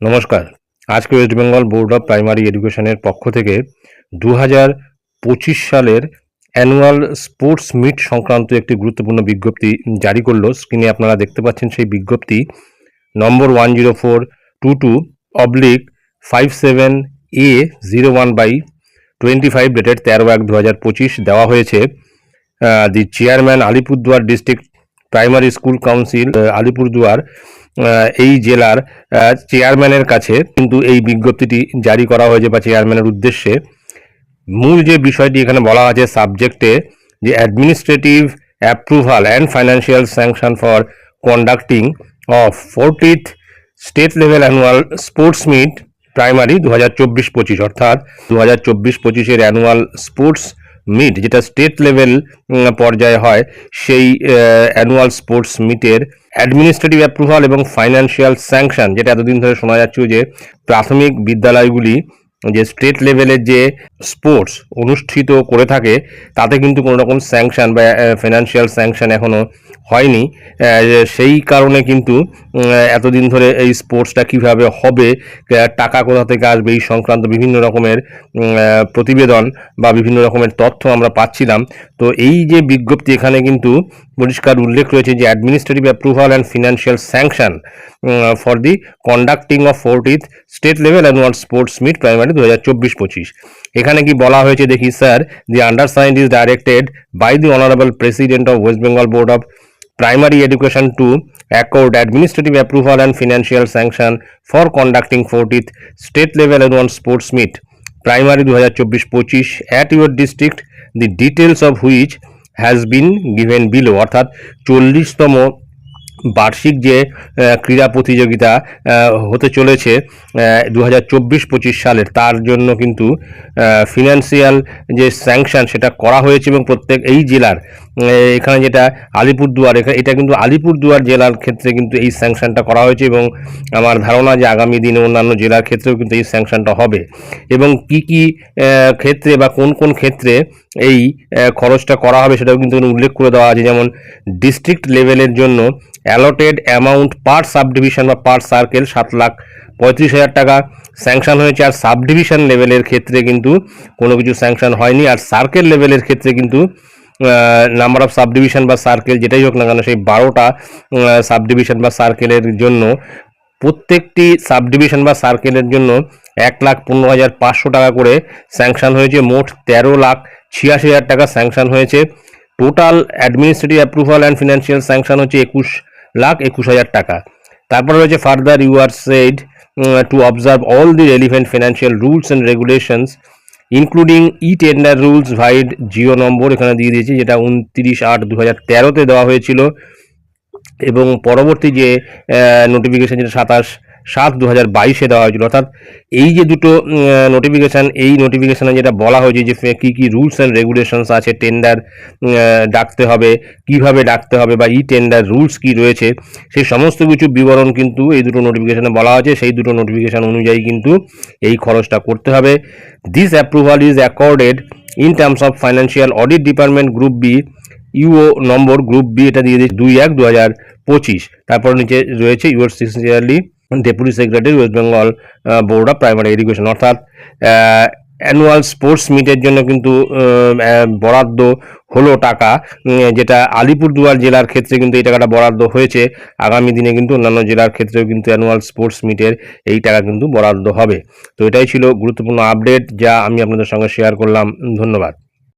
নমস্কার। আজকে West Bengal board of primary এডুকেশনের পক্ষ থেকে দু পঁচিশ সালের অ্যানুয়াল স্পোর্টস মিট সংক্রান্ত একটি গুরুত্বপূর্ণ বিজ্ঞপ্তি জারি করল। স্ক্রিনে আপনারা দেখতে পাচ্ছেন সেই বিজ্ঞপ্তি number one zero four two two oblique five seven A zero one by twenty five dated তেরো এক দু হাজার পঁচিশ দেওয়া হয়েছে। The chairman Alipurduar district primary school council Alipurduar এই জেলার চেয়ারম্যানের কাছে কিন্তু এই বিজ্ঞপ্তিটি জারি করা হয়েছে বা চেয়ারম্যানের উদ্দেশ্যে। মূল যে বিষয়টি এখানে বলা আছে সাবজেক্টে যে administrative approval and financial sanction for conducting of fortieth state level annual sports meet primary দু হাজার চব্বিশ পঁচিশ, অর্থাৎ দু হাজার চব্বিশ পঁচিশের অ্যানুয়াল স্পোর্টস মিট যেটা স্টেট লেভেল পর্যায়ে হয়, সেই অ্যানুয়াল স্পোর্টস মিটের অ্যাডমিনিস্ট্রেটিভ অ্যাপ্রুভাল এবং ফাইন্যান্সিয়াল স্যাংশন যেটা এতদিন ধরে শোনা যাচ্ছে যে প্রাথমিক বিদ্যালয়গুলি যে স্টেট লেভেলের যে স্পোর্টস অনুষ্ঠিত করে থাকে, তাতে কিন্তু কোনো রকম স্যাংশন বা ফিনান্সিয়াল স্যাংশন এখনও হয়নি সেই কারণে কিন্তু এতদিন ধরে এই স্পোর্টসটা কীভাবে হবে টাকা কোথা থেকে আসবে, এই সংক্রান্ত বিভিন্ন রকমের প্রতিবেদন বা বিভিন্ন রকমের তথ্য আমরা পাচ্ছিলাম। তো এই যে বিজ্ঞপ্তি এখানে কিন্তু পরিষ্কার উল্লেখ রয়েছে যে administrative approval and financial sanction for the conducting of fortieth state level annual sports meet primary দু হাজার চব্বিশ পঁচিশ। এখানে কি বলা হয়েছে, দেখি sir the undersigned is directed by the honourable president of West Bengal board of primary education to accord administrative approval and financial sanction for conducting 40th state level annual sports meet primary 2024-25 at your district the details of which has been given below অর্থাৎ চল্লিশতম বার্ষিক যে ক্রীড়া প্রতিযোগিতা হতে চলেছে দু হাজার সালের তার জন্য কিন্তু ফিনান্সিয়াল যে স্যাংশন সেটা করা হয়েছে এবং প্রত্যেক এই জেলার এখানে যেটা আলিপুরদুয়ার এখানে এটা কিন্তু আলিপুরদুয়ার জেলার ক্ষেত্রে কিন্তু এই স্যাংশনটা করা হয়েছে এবং আমার ধারণা যে আগামী দিনে অন্যান্য জেলার ক্ষেত্রেও কিন্তু এই স্যাংশনটা হবে। এবং কি কি ক্ষেত্রে বা কোন কোন ক্ষেত্রে এই খরচটা করা হবে সেটাও কিন্তু উল্লেখ করে দেওয়া আছে। যেমন ডিস্ট্রিক্ট লেভেলের জন্য allotted amount per sub division বা পার সার্কেল সাত লাখ পঁয়ত্রিশ হাজার টাকা। স্যাংশন হয়েছে আর সাব ডিভিশন লেভেলের ক্ষেত্রে কিন্তু কোনো কিছু স্যাংশন হয়নি। আর সার্কেল লেভেলের ক্ষেত্রে কিন্তু নাম্বার অফ সাব ডিভিশন বা সার্কেল যেটাই হোক না কেন, সেই বারোটা সাব ডিভিশন বা সার্কেলের জন্য প্রত্যেকটি সাব ডিভিশন বা সার্কেলের জন্য এক লাখ পনেরো হাজার পাঁচশো টাকা করে স্যাংশন হয়েছে। মোট তেরো লাখ ছিয়াশি হাজার টাকা স্যাংশন হয়েছে। Total administrative approval and financial sanction হচ্ছে একুশ লাখ একুশ হাজার টাকা। তারপরে রয়েছে further you are said to observe all the relevant financial rules and regulations including e tender rules vide GO number এখানে দিয়ে দিয়েছি, যেটা উনত্রিশ আট দু হাজার তেরোতে দেওয়া হয়েছিল। এবং পরবর্তী যে নোটিফিকেশান যেটা সাতাশ সাত দু হাজার বাইশে দেওয়া হয়েছিল। অর্থাৎ এই যে দুটো নোটিফিকেশান এই নোটিফিকেশানে যেটা বলা হয়েছে যে কী কি রুলস অ্যান্ড রেগুলেশনস আছে টেন্ডার ডাকতে হবে, কীভাবে ডাকতে হবে বা ই টেন্ডার রুলস কি রয়েছে সেই সমস্ত কিছু বিবরণ কিন্তু এই দুটো নোটিফিকেশানে বলা হয়েছে। সেই দুটো নোটিফিকেশান অনুযায়ী কিন্তু এই খরচটা করতে হবে। This approval is accorded in terms of financial audit department group B UO number group B এটা দিয়ে দিয়েছে দুই এক দু হাজার পঁচিশ। তারপর নিচে রয়েছে your sincerely deputy secretary West Bengal board of primary education অর্থাৎ অ্যানুয়াল স্পোর্টস মিটের জন্য কিন্তু আহ, আহ, বরাদ্দ হলো টাকা যেটা আলিপুরদুয়ার জেলার ক্ষেত্রে কিন্তু এই টাকাটা বরাদ্দ হয়েছে। আগামী দিনে কিন্তু অন্যান্য জেলার ক্ষেত্রেও কিন্তু অ্যানুয়াল স্পোর্টস মিটের এই টাকা কিন্তু বরাদ্দ হবে। তো এটাই ছিল গুরুত্বপূর্ণ আপডেট যা আমি আপনাদের সঙ্গে শেয়ার করলাম। ধন্যবাদ।